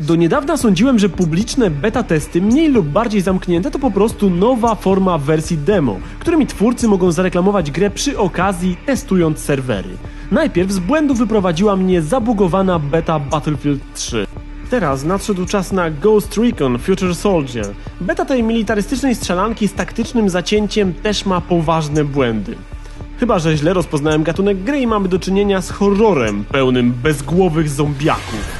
Do niedawna sądziłem, że publiczne beta testy, mniej lub bardziej zamknięte, to po prostu nowa forma wersji demo, którymi twórcy mogą zareklamować grę przy okazji testując serwery. Najpierw z błędu wyprowadziła mnie zabugowana beta Battlefield 3. Teraz nadszedł czas na Ghost Recon Future Soldier. Beta tej militarystycznej strzelanki z taktycznym zacięciem też ma poważne błędy. Chyba, że źle rozpoznałem gatunek gry i mamy do czynienia z horrorem pełnym bezgłowych zombiaków.